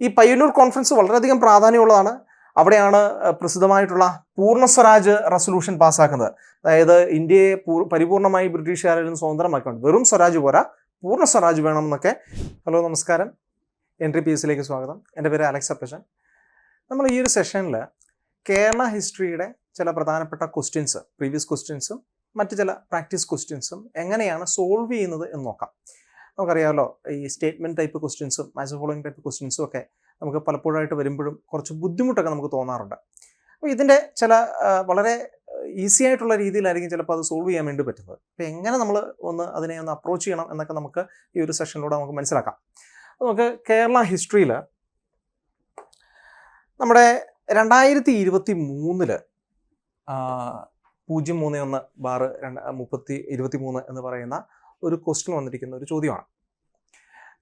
ഈ പയ്യന്നൂർ കോൺഫറൻസ് വളരെയധികം പ്രാധാന്യമുള്ളതാണ്. അവിടെയാണ് പ്രസിദ്ധമായിട്ടുള്ള പൂർണ സ്വരാജ് റെസൊല്യൂഷൻ പാസ്സാക്കുന്നത്. അതായത് ഇന്ത്യയെ പൂർ- പരിപൂർണമായി ബ്രിട്ടീഷുകാരിൽ നിന്ന് സ്വതന്ത്രമാക്കുന്നുണ്ട് വെറും സ്വരാജ് പോരാ പൂർണ സ്വരാജ് വേണം എന്നൊക്കെ ഹലോ നമസ്കാരം. എൻ ടി പി എസിലേക്ക് സ്വാഗതം. എന്റെ പേര് അലക്സ് അപ്പച്ചൻ. നമ്മൾ ഈ ഒരു സെഷനിൽ കേരള ഹിസ്റ്ററിയുടെ ചില പ്രധാനപ്പെട്ട ക്വസ്റ്റ്യൻസ് പ്രീവിയസ് ക്വസ്റ്റ്യൻസും മറ്റ് ചില പ്രാക്ടീസ് ക്വസ്റ്റ്യൻസും എങ്ങനെയാണ് സോൾവ് ചെയ്യുന്നത് എന്ന് നോക്കാം. നമുക്കറിയാമല്ലോ ഈ സ്റ്റേറ്റ്മെന്റ് ടൈപ്പ് ക്വസ്റ്റ്യൻസും മാച്ച് ഫോളോയിങ് ടൈപ്പ് ക്വസ്റ്റ്യൻസും ഒക്കെ നമുക്ക് പലപ്പോഴായിട്ട് വരുമ്പോഴും കുറച്ച് ബുദ്ധിമുട്ടൊക്കെ നമുക്ക് തോന്നാറുണ്ട്. അപ്പോൾ ഇതിന്റെ ചില വളരെ ഈസി ആയിട്ടുള്ള രീതിയിലായിരിക്കും ചിലപ്പോൾ അത് സോൾവ് ചെയ്യാൻ വേണ്ടി പറ്റുന്നത്. അപ്പോൾ എങ്ങനെ നമ്മൾ ഒന്ന് അതിനെ ഒന്ന് അപ്രോച്ച് ചെയ്യണം എന്നൊക്കെ നമുക്ക് ഈ ഒരു സെഷനിലൂടെ നമുക്ക് മനസ്സിലാക്കാം. നമുക്ക് കേരള ഹിസ്റ്ററിയിൽ നമ്മുടെ രണ്ടായിരത്തി ഇരുപത്തി മൂന്നിൽ പൂജ്യം മൂന്ന് ഒന്ന് ബാറ് രണ്ട് മുപ്പത്തി ഇരുപത്തി മൂന്ന് എന്ന് പറയുന്ന ഒരു ക്വസ്റ്റ്യൻ വന്നിരിക്കുന്ന ഒരു ചോദ്യമാണ്.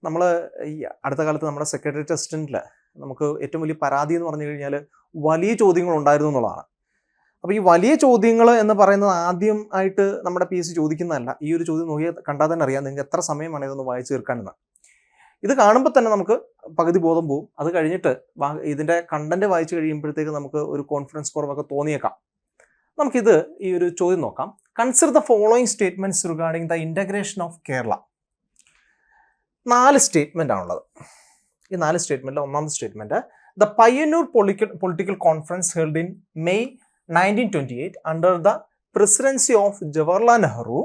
നമ്മൾ ഈ അടുത്ത കാലത്ത് നമ്മുടെ സെക്രട്ടറി അസിസ്റ്റന്റിൽ നമുക്ക് ഏറ്റവും വലിയ പരാതി എന്ന് പറഞ്ഞു കഴിഞ്ഞാൽ വലിയ ചോദ്യങ്ങൾ ഉണ്ടായിരുന്നു എന്നുള്ളതാണ്. അപ്പോൾ ഈ വലിയ ചോദ്യങ്ങൾ എന്ന് പറയുന്നത് ആദ്യം ആയിട്ട് നമ്മുടെ പി എസ് സി ചോദിക്കുന്നതല്ല. ഈ ഒരു ചോദ്യം നോക്കിയാൽ കണ്ടാൽ തന്നെ അറിയാം നിങ്ങൾക്ക് എത്ര സമയമാണ് ഇതൊന്ന് വായിച്ചു തീർക്കാനെന്ന്. ഇത് കാണുമ്പോൾ തന്നെ നമുക്ക് പകുതി ബോധം പോവും. അത് കഴിഞ്ഞിട്ട് ഇതിന്റെ കണ്ടന്റ് വായിച്ചു കഴിയുമ്പോഴത്തേക്ക് നമുക്ക് ഒരു കോൺഫിഡൻസ് കുറവൊക്കെ തോന്നിയേക്കാം. നമുക്കിത് ഈ ഒരു ചോദ്യം നോക്കാം. Consider the following statements regarding the integration of Kerala നാല് സ്റ്റേറ്റ്മെന്റ് ആണുള്ളത്. ഈ നാല് സ്റ്റേറ്റ്മെന്റിൽ ഒന്നാമത്തെ statement the Payyanur political political conference held in May nineteen twenty eight under the presidency of Jawaharlal Nehru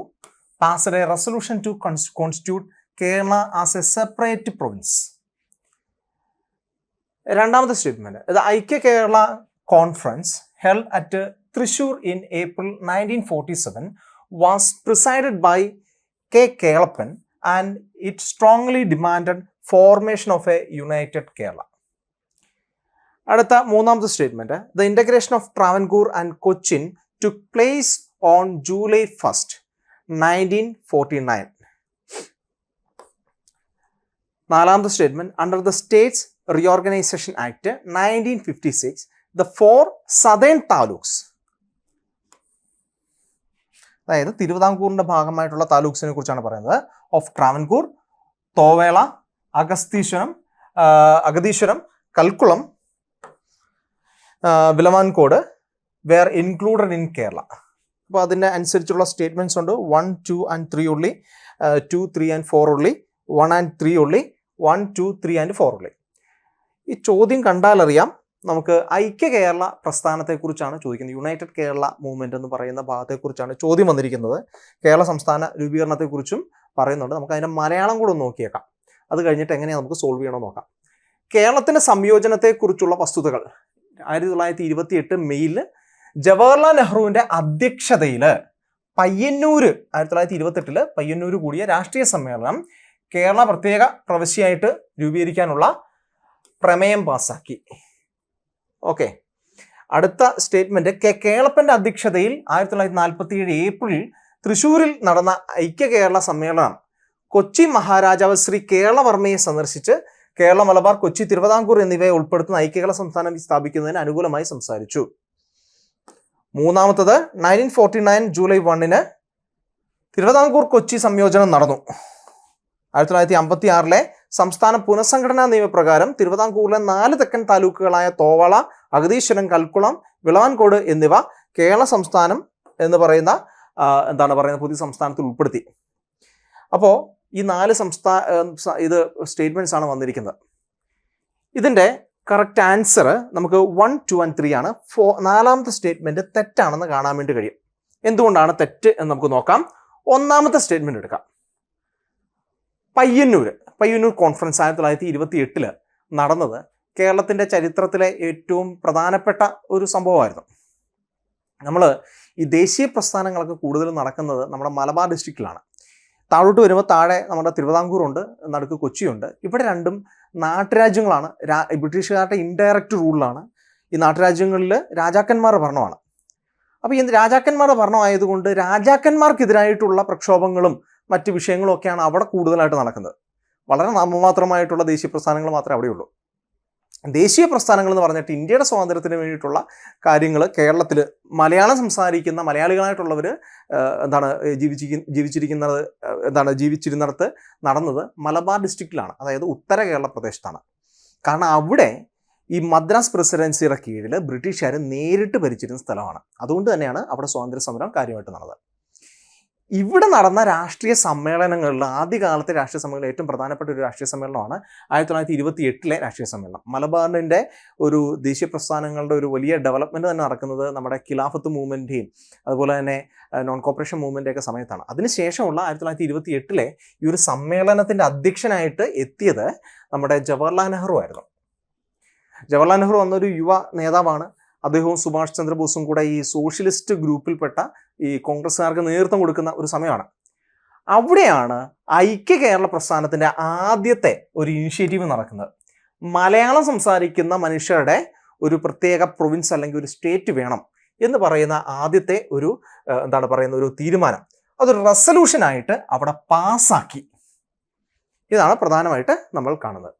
passed a resolution to constitute Kerala as a separate province രണ്ടാമത്തെ statement the Aikya Kerala conference held at Thrissur in April nineteen forty seven was presided by K Kelappan and it strongly demanded formation of a united Kerala അടുത്ത മൂന്നാമത്തെ statement the integration of Travancore and Cochin to place on July first nineteen forty nine നാലാമത്തെ statement under the states reorganisation act nineteen fifty six the four southern taluks അതായത് തിരുവിതാംകൂറിന്റെ ഭാഗമായിട്ടുള്ള താലൂക്സിനെ കുറിച്ചാണ് പറയുന്നത്. Of Travancore Thovala Agastheeswaram Agatheeswaram Kalkulam Vilavancode were included in Kerala അപ്പോൾ അതിന്റെ അനുസരിച്ചുള്ള സ്റ്റേറ്റ്മെന്റ്സ് ഉണ്ട്. One two and three only two three and four only one and three only one two three and four only. ഈ ചോദ്യം കണ്ടാലറിയാം നമുക്ക് ഐക്യ കേരള പ്രസ്ഥാനത്തെക്കുറിച്ചാണ് ചോദിക്കുന്നത്. United Kerala movement എന്ന് പറയുന്ന ഭാഗത്തെക്കുറിച്ചാണ് ചോദ്യം വന്നിരിക്കുന്നത്. കേരള സംസ്ഥാന രൂപീകരണത്തെക്കുറിച്ചും പറയുന്നുണ്ട്. നമുക്ക് അതിന്റെ മലയാളം കൂടെ ഒന്ന് നോക്കിയേക്കാം. അത് കഴിഞ്ഞിട്ട് എങ്ങനെയാണ് നമുക്ക് സോൾവ് ചെയ്യണമെന്ന് നോക്കാം. കേരളത്തിന്റെ സംയോജനത്തെക്കുറിച്ചുള്ള വസ്തുതകൾ ആയിരത്തി തൊള്ളായിരത്തി ഇരുപത്തി എട്ട് മെയ്യിൽ ജവഹർലാൽ നെഹ്റുവിന്റെ അധ്യക്ഷതയിൽ പയ്യന്നൂർ ആയിരത്തി തൊള്ളായിരത്തി ഇരുപത്തെട്ടിൽ പയ്യന്നൂര് കൂടിയ രാഷ്ട്രീയ സമ്മേളനം കേരള പ്രത്യേക പ്രവശ്യയായിട്ട് രൂപീകരിക്കാനുള്ള പ്രമേയം പാസാക്കി. ഓക്കെ അടുത്ത സ്റ്റേറ്റ്മെന്റ് കെ കേളപ്പന്റെ അധ്യക്ഷതയിൽ ആയിരത്തി തൊള്ളായിരത്തി നാൽപ്പത്തി ഏഴ് ഏപ്രിൽ തൃശൂരിൽ നടന്ന ഐക്യ കേരള സമ്മേളനം. കൊച്ചി മഹാരാജാവ് ശ്രീ കേരളവർമ്മയെ സന്ദർശിച്ച് കേരള മലബാർ കൊച്ചി തിരുവിതാംകൂർ എന്നിവയെ ഉൾപ്പെടുത്തുന്ന ഐക്യ കേരള സംസ്ഥാനം സ്ഥാപിക്കുന്നതിന് അനുകൂലമായി സംസാരിച്ചു. മൂന്നാമത്തത് നയന്റീൻ ഫോർട്ടി നയൻ ജൂലൈ വണ്ണിന് തിരുവിതാംകൂർ കൊച്ചി സംയോജനം നടന്നു. ആയിരത്തി തൊള്ളായിരത്തി അമ്പത്തി ആറിലെ സംസ്ഥാന പുനഃസംഘടനാ നിയമപ്രകാരം തിരുവിതാംകൂറിലെ നാല് തെക്കൻ താലൂക്കുകളായ തോവള അഗതീശ്വരം കൽക്കുളം വിളവാൻകോട് എന്നിവ കേരള സംസ്ഥാനം എന്ന് പറയുന്ന എന്താണ് പറയുന്നത് പുതിയ സംസ്ഥാനത്തിൽ ഉൾപ്പെടുത്തി. അപ്പോൾ ഈ നാല് സംസ്ഥാന ഇത് സ്റ്റേറ്റ്മെന്റ്സ് ആണ് വന്നിരിക്കുന്നത്. ഇതിന്റെ കറക്റ്റ് ആൻസർ നമുക്ക് വൺ ടു ആൻഡ് ത്രീ ആണ്. ഫോ നാലാമത്തെ സ്റ്റേറ്റ്മെന്റ് തെറ്റാണെന്ന് കാണാൻ വേണ്ടി കഴിയും. എന്തുകൊണ്ടാണ് തെറ്റ് എന്ന് നമുക്ക് നോക്കാം. ഒന്നാമത്തെ സ്റ്റേറ്റ്മെന്റ് എടുക്കാം. പയ്യന്നൂർ പയ്യന്നൂർ കോൺഫറൻസ് ആയിരത്തി തൊള്ളായിരത്തി ഇരുപത്തി എട്ടിൽ നടന്നത് കേരളത്തിന്റെ ചരിത്രത്തിലെ ഏറ്റവും പ്രധാനപ്പെട്ട ഒരു സംഭവമായിരുന്നു. നമ്മൾ ഈ ദേശീയ പ്രസ്ഥാനങ്ങളൊക്കെ കൂടുതൽ നടക്കുന്നത് നമ്മുടെ മലബാർ ഡിസ്ട്രിക്റ്റിലാണ് താഴോട്ട് വരുമ്പോൾ താഴെ നമ്മുടെ തിരുവിതാംകൂറുണ്ട് നടുക്ക് കൊച്ചിയുണ്ട്. ഇവിടെ രണ്ടും നാട്ടുരാജ്യങ്ങളാണ്. രാ- ബ്രിട്ടീഷുകാരുടെ ഇൻഡയറക്റ്റ് റൂളിലാണ് ഈ നാട്ടുരാജ്യങ്ങളിൽ രാജാക്കന്മാരുടെ ഭരണമാണ്. അപ്പോൾ ഈ രാജാക്കന്മാരുടെ ഭരണമായതുകൊണ്ട് രാജാക്കന്മാർക്കെതിരായിട്ടുള്ള പ്രക്ഷോഭങ്ങളും മറ്റ് വിഷയങ്ങളൊക്കെയാണ് അവിടെ കൂടുതലായിട്ട് നടക്കുന്നത്. വളരെ നാമമാത്രമായിട്ടുള്ള ദേശീയ പ്രസ്ഥാനങ്ങൾ മാത്രമേ അവിടെയുള്ളൂ. ദേശീയ പ്രസ്ഥാനങ്ങൾ എന്ന് പറഞ്ഞിട്ട് ഇന്ത്യയുടെ സ്വാതന്ത്ര്യത്തിന് വേണ്ടിയിട്ടുള്ള കാര്യങ്ങൾ കേരളത്തിൽ മലയാളം സംസാരിക്കുന്ന മലയാളികളായിട്ടുള്ളവർ എന്താണ് ജീവിച്ചിരിക്കുന്ന ജീവിച്ചിരിക്കുന്നത് എന്താണ് ജീവിച്ചിരുന്നിടത്ത് നടന്നത് മലബാർ ഡിസ്ട്രിക്റ്റിലാണ്. അതായത് ഉത്തര കേരള പ്രദേശത്താണ്. കാരണം അവിടെ ഈ മദ്രാസ് പ്രസിഡൻസിയുടെ കീഴിൽ ബ്രിട്ടീഷുകാർ നേരിട്ട് ഭരിച്ചിരുന്ന സ്ഥലമാണ്. അതുകൊണ്ട് തന്നെയാണ് അവിടെ സ്വാതന്ത്ര്യ സമരം കാര്യമായിട്ട് നടന്നത്. ഇവിടെ നടന്ന രാഷ്ട്രീയ സമ്മേളനങ്ങളിൽ ആദ്യകാലത്തെ രാഷ്ട്രീയ സമ്മേളനം ഏറ്റവും പ്രധാനപ്പെട്ട ഒരു രാഷ്ട്രീയ സമ്മേളനമാണ് ആയിരത്തി തൊള്ളായിരത്തി ഇരുപത്തി എട്ടിലെ രാഷ്ട്രീയ സമ്മേളനം. മലബാറിന്റെ ഒരു ദേശീയ പ്രസ്ഥാനങ്ങളുടെ ഒരു വലിയ ഡെവലപ്മെന്റ് തന്നെ നടക്കുന്നത് നമ്മുടെ ഖിലാഫത്ത് മൂവ്മെന്റിന്റെയും അതുപോലെ തന്നെ നോൺ കോപ്പറേഷൻ മൂവ്മെന്റൊക്കെ സമയത്താണ്. അതിനുശേഷമുള്ള ആയിരത്തി തൊള്ളായിരത്തി ഇരുപത്തി എട്ടിലെ ഈ ഒരു സമ്മേളനത്തിന്റെ അധ്യക്ഷനായിട്ട് എത്തിയത് നമ്മുടെ ജവഹർലാൽ നെഹ്റു ആയിരുന്നു. ജവഹർലാൽ നെഹ്റു വന്നൊരു യുവ നേതാവാണ്. അദ്ദേഹവും സുഭാഷ് ചന്ദ്രബോസും കൂടെ ഈ സോഷ്യലിസ്റ്റ് ഗ്രൂപ്പിൽപ്പെട്ട ഈ കോൺഗ്രസ്സുകാർക്ക് നേതൃത്വം കൊടുക്കുന്ന ഒരു സമയമാണ്. അവിടെയാണ് ഐക്യ കേരള പ്രസ്ഥാനത്തിന്റെ ആദ്യത്തെ ഒരു ഇനിഷ്യേറ്റീവ് നടക്കുന്നത്. മലയാളം സംസാരിക്കുന്ന മനുഷ്യരുടെ ഒരു പ്രത്യേക പ്രൊവിൻസ് അല്ലെങ്കിൽ ഒരു സ്റ്റേറ്റ് വേണം എന്ന് പറയുന്ന ആദ്യത്തെ ഒരു എന്താണ് പറയുന്ന ഒരു തീരുമാനം. അതൊരു റെസൊല്യൂഷനായിട്ട് അവിടെ പാസ്സാക്കി ഇതാണ് പ്രധാനമായിട്ട് നമ്മൾ കാണുന്നത്.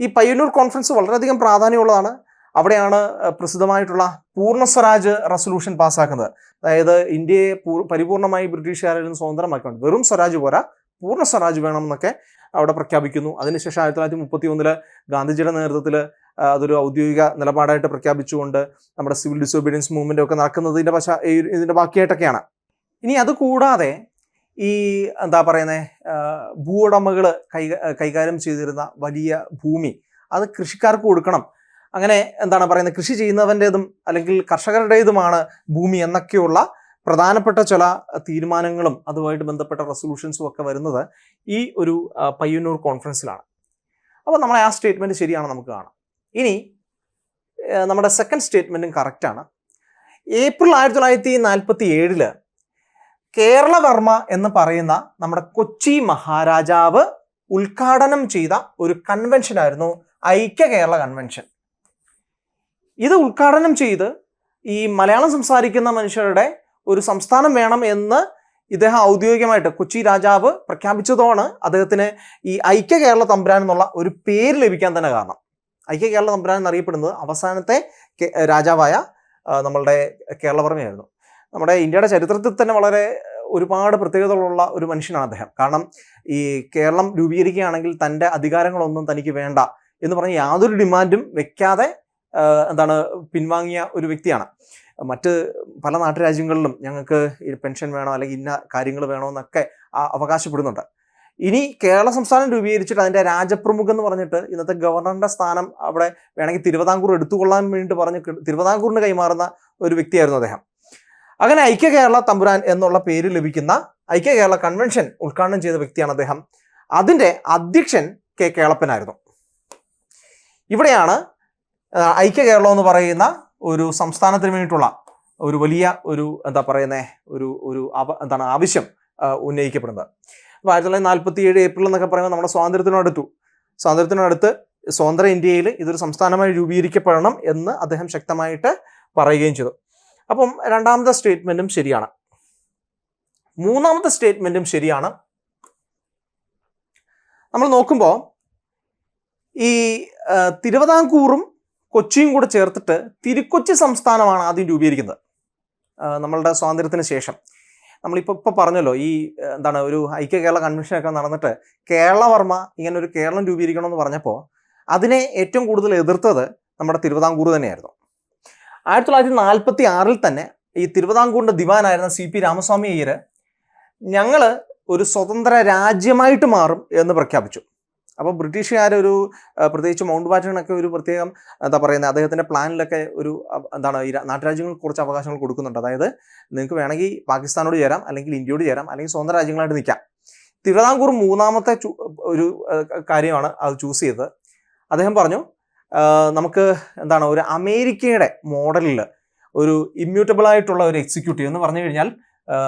ഈ പയ്യന്നൂർ കോൺഫറൻസ് വളരെയധികം പ്രാധാന്യമുള്ളതാണ്. അവിടെയാണ് പ്രസിദ്ധമായിട്ടുള്ള പൂർണ സ്വരാജ് റെസൊല്യൂഷൻ പാസ്സാക്കുന്നത്. അതായത് ഇന്ത്യയെ പൂർ പരിപൂർണമായി ബ്രിട്ടീഷുകാരിൽ നിന്ന് സ്വതന്ത്രമാക്കുന്നുണ്ട് വെറും സ്വരാജ് പോരാ പൂർണ സ്വരാജ് വേണം എന്നൊക്കെ അവിടെ പ്രഖ്യാപിക്കുന്നു. അതിനുശേഷം ആയിരത്തി തൊള്ളായിരത്തി മുപ്പത്തി ഒന്നിൽ ഗാന്ധിജിയുടെ നേതൃത്വത്തിൽ അതൊരു ഔദ്യോഗിക നിലപാടായിട്ട് പ്രഖ്യാപിച്ചുകൊണ്ട് നമ്മുടെ സിവിൽ ഡിസോബീഡിയൻസ് മൂവ്മെന്റ് ഒക്കെ നടക്കുന്നതിന്റെ പശ്ചാ ഇതിന്റെ ബാക്കിയായിട്ടൊക്കെയാണ്. ഇനി അത് കൂടാതെ ഈ എന്താ പറയുന്നത് ഉടമകൾ കൈ കൈകാര്യം ചെയ്തിരുന്ന വലിയ ഭൂമി അത് കൃഷിക്കാർക്ക് കൊടുക്കണം. അങ്ങനെ എന്താണ് പറയുന്നത്? കൃഷി ചെയ്യുന്നവന്റെതും അല്ലെങ്കിൽ കർഷകരുടേതുമാണ് ഭൂമി എന്നൊക്കെയുള്ള പ്രധാനപ്പെട്ട ചില തീരുമാനങ്ങളും അതുമായിട്ട് ബന്ധപ്പെട്ട റെസൊല്യൂഷൻസും ഒക്കെ വരുന്നത് ഈ ഒരു പയ്യന്നൂർ കോൺഫറൻസിലാണ് അപ്പോൾ നമ്മളെ ആ സ്റ്റേറ്റ്മെന്റ് ശരിയാണ് നമുക്ക് കാണാം. ഇനി നമ്മുടെ സെക്കൻഡ് സ്റ്റേറ്റ്മെന്റും കറക്റ്റാണ് ഏപ്രിൽ ആയിരത്തി തൊള്ളായിരത്തി നാൽപ്പത്തി ഏഴിൽ കേരളവർമ്മ എന്ന് പറയുന്ന നമ്മുടെ കൊച്ചി മഹാരാജാവ് ഉദ്ഘാടനം ചെയ്ത ഒരു കൺവെൻഷനായിരുന്നു ഐക്യ കേരള കൺവെൻഷൻ ഇത് ഉദ്ഘാടനം ചെയ്ത് ഈ മലയാളം സംസാരിക്കുന്ന മനുഷ്യരുടെ ഒരു സംസ്ഥാനം വേണം എന്ന് ഇദ്ദേഹം ഔദ്യോഗികമായിട്ട് കൊച്ചി രാജാവ് പ്രഖ്യാപിച്ചതോണ് അദ്ദേഹത്തിന് ഈ ഐക്യ കേരള തമ്പുരാൻ എന്നുള്ള ഒരു പേര് ലഭിക്കാൻ തന്നെ കാരണം. ഐക്യ കേരള തമ്പുരാൻ എന്നറിയപ്പെടുന്നത് അവസാനത്തെ രാജാവായ നമ്മളുടെ കേരളവർമ്മയായിരുന്നു. നമ്മുടെ ഇന്ത്യയുടെ ചരിത്രത്തിൽ തന്നെ വളരെ ഒരുപാട് പ്രത്യേകതകളുള്ള ഒരു മനുഷ്യനാണ് അദ്ദേഹം. കാരണം ഈ കേരളം രൂപീകരിക്കുകയാണെങ്കിൽ തന്റെ അധികാരങ്ങളൊന്നും തനിക്ക് വേണ്ട എന്ന് പറഞ്ഞ് യാതൊരു ഡിമാൻഡും വെക്കാതെ എന്താണ് പിൻവാങ്ങിയ ഒരു വ്യക്തിയാണ്. മറ്റ് പല നാട്ടുരാജ്യങ്ങളിലും ഞങ്ങൾക്ക് പെൻഷൻ വേണോ അല്ലെങ്കിൽ ഇന്ന കാര്യങ്ങൾ വേണോ എന്നൊക്കെ അവകാശപ്പെടുന്നുണ്ട്. ഇനി കേരള സംസ്ഥാനം രൂപീകരിച്ചിട്ട് അതിന്റെ രാജപ്രമുഖ് എന്ന് പറഞ്ഞിട്ട് ഇന്നത്തെ ഗവർണറുടെ സ്ഥാനം അവിടെ വേണമെങ്കിൽ തിരുവിതാംകൂർ എടുത്തുകൊള്ളാൻ വേണ്ടിയിട്ട് പറഞ്ഞ് തിരുവിതാംകൂറിന് കൈമാറുന്ന ഒരു വ്യക്തിയായിരുന്നു അദ്ദേഹം. അങ്ങനെ ഐക്യ കേരള തമ്പുരാൻ എന്നുള്ള പേര് ലഭിക്കുന്ന ഐക്യ കേരള കൺവെൻഷൻ ഉദ്ഘാടനം ചെയ്ത വ്യക്തിയാണ് അദ്ദേഹം. അതിന്റെ അധ്യക്ഷൻ കെ കേളപ്പനായിരുന്നു. ഇവിടെയാണ് ഐക്യ കേരളം എന്ന് പറയുന്ന ഒരു സംസ്ഥാനത്തിന് വേണ്ടിയിട്ടുള്ള ഒരു വലിയ ഒരു എന്താ പറയുന്നേ ഒരു ഒരു എന്താണ് ആവശ്യം ഉന്നയിക്കപ്പെടുന്നത്. അപ്പോൾ ആയിരത്തി തൊള്ളായിരത്തി നാൽപ്പത്തി ഏഴ് ഏപ്രിൽ എന്നൊക്കെ പറയുമ്പോൾ നമ്മുടെ സ്വാതന്ത്ര്യത്തിനടുത്തു സ്വാതന്ത്ര്യത്തിനടുത്ത് സ്വതന്ത്ര ഇന്ത്യയിൽ ഇതൊരു സംസ്ഥാനമായി രൂപീകരിക്കപ്പെടണം എന്ന് അദ്ദേഹം ശക്തമായിട്ട് പറയുകയും ചെയ്തു. അപ്പം രണ്ടാമത്തെ സ്റ്റേറ്റ്മെന്റും ശരിയാണ്. മൂന്നാമത്തെ സ്റ്റേറ്റ്മെന്റും ശരിയാണ്. നമ്മൾ നോക്കുമ്പോൾ ഈ തിരുവിതാംകൂറും കൊച്ചിയും കൂടെ ചേർത്തിട്ട് തിരുക്കൊച്ചി സംസ്ഥാനമാണ് ആദ്യം രൂപീകരിക്കുന്നത്. നമ്മളുടെ സ്വാതന്ത്ര്യത്തിന് ശേഷം. നമ്മളിപ്പോൾ ഇപ്പോൾ പറഞ്ഞല്ലോ ഈ എന്താണ് ഒരു ഐക്യ കേരള കൺവെൻഷനൊക്കെ നടന്നിട്ട് കേരളവർമ്മ ഇങ്ങനെ ഒരു കേരളം രൂപീകരിക്കണമെന്ന് പറഞ്ഞപ്പോൾ അതിനെ ഏറ്റവും കൂടുതൽ എതിർത്തത് നമ്മുടെ തിരുവിതാംകൂർ തന്നെയായിരുന്നു. ആയിരത്തി തൊള്ളായിരത്തി നാൽപ്പത്തി ആറിൽ തന്നെ ഈ തിരുവിതാംകൂറിന്റെ ദിവാനായിരുന്ന സി പി രാമസ്വാമി അയ്യർ ഞങ്ങൾ ഒരു സ്വതന്ത്ര രാജ്യമായിട്ട് മാറും എന്ന് പ്രഖ്യാപിച്ചു. അപ്പോൾ ബ്രിട്ടീഷുകാരൊരു പ്രത്യേകിച്ച് മൗണ്ട് ബാറ്റനൊക്കെ ഒരു പ്രത്യേകം എന്താ പറയുന്നത് അദ്ദേഹത്തിന്റെ പ്ലാനിലൊക്കെ ഒരു എന്താണ് ഈ നാട്ടുരാജ്യങ്ങൾ കുറച്ച് അവകാശങ്ങൾ കൊടുക്കുന്നുണ്ട്. അതായത് നിങ്ങൾക്ക് വേണമെങ്കിൽ പാകിസ്ഥാനോട് ചേരാം അല്ലെങ്കിൽ ഇന്ത്യയോട് ചേരാം അല്ലെങ്കിൽ സ്വന്തം രാജ്യങ്ങളായിട്ട് നിൽക്കാം. തിരുവിതാംകൂർ മൂന്നാമത്തെ ഒരു കാര്യമാണ് അത് ചൂസ് ചെയ്തത്. അദ്ദേഹം പറഞ്ഞു നമുക്ക് എന്താണ് ഒരു അമേരിക്കയുടെ മോഡലിൽ ഒരു ഇമ്മ്യൂട്ടബിൾ ആയിട്ടുള്ള ഒരു എക്സിക്യൂട്ടീവ് എന്ന് പറഞ്ഞു കഴിഞ്ഞാൽ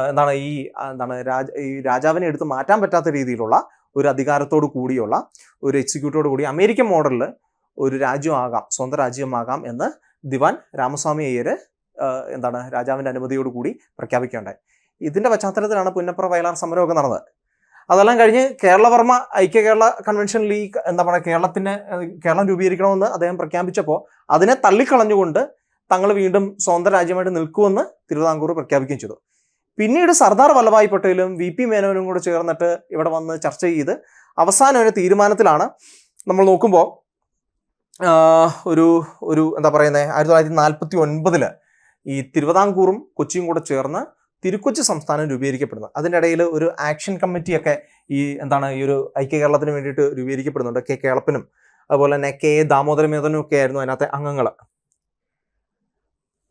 എന്താണ് ഈ എന്താണ് രാജ ഈ രാജാവിനെ എടുത്ത് മാറ്റാൻ പറ്റാത്ത രീതിയിലുള്ള ഒരു അധികാരത്തോട് കൂടിയുള്ള ഒരു എക്സിക്യൂട്ടീവോട് കൂടി അമേരിക്കൻ മോഡലിൽ ഒരു രാജ്യമാകാം സ്വന്തം രാജ്യമാകാം എന്ന് ദിവാൻ രാമസ്വാമി അയ്യർ എന്താണ് രാജാവിന്റെ അനുമതിയോട് കൂടി പ്രഖ്യാപിക്കുകയുണ്ടായി. ഇതിന്റെ പശ്ചാത്തലത്തിലാണ് പുന്നപ്ര വയലാർ സമരമൊക്കെ നടന്നത്. അതെല്ലാം കഴിഞ്ഞ് കേരളവർമ്മ ഐക്യ കേരള കൺവെൻഷനിൽ ഈ എന്താ പറയുക കേരളത്തിന് കേരളം രൂപീകരിക്കണമെന്ന് അദ്ദേഹം പ്രഖ്യാപിച്ചപ്പോൾ അതിനെ തള്ളിക്കളഞ്ഞുകൊണ്ട് തങ്ങൾ വീണ്ടും സ്വന്തം രാജ്യമായിട്ട് നിൽക്കുമെന്ന് തിരുവിതാംകൂർ പ്രഖ്യാപിക്കുകയും ചെയ്തു. പിന്നീട് സർദാർ വല്ലഭായ് പട്ടേലും വി പി മേനോനും കൂടെ ചേർന്നിട്ട് ഇവിടെ വന്ന് ചർച്ച ചെയ്ത് അവസാനം ഒരു തീരുമാനത്തിലാണ് നമ്മൾ നോക്കുമ്പോൾ ഒരു ഒരു എന്താ പറയുന്നത് ആയിരത്തി തൊള്ളായിരത്തി നാൽപ്പത്തി ഒൻപതിൽ ഈ തിരുവിതാംകൂറും കൊച്ചിയും കൂടെ ചേർന്ന് തിരുക്കൊച്ചി സംസ്ഥാനം രൂപീകരിക്കപ്പെടുന്നത് അതിന്റെ ഇടയിൽ ഒരു ആക്ഷൻ കമ്മിറ്റിയൊക്കെ ഈ എന്താണ് ഈ ഒരു ഐക്യ കേരളത്തിന് വേണ്ടിയിട്ട് രൂപീകരിക്കപ്പെടുന്നുണ്ട് കെ കേളപ്പനും. അതുപോലെ തന്നെ കെ ദാമോദരമേതനും ഒക്കെ ആയിരുന്നു അതിനകത്തെ അംഗങ്ങൾ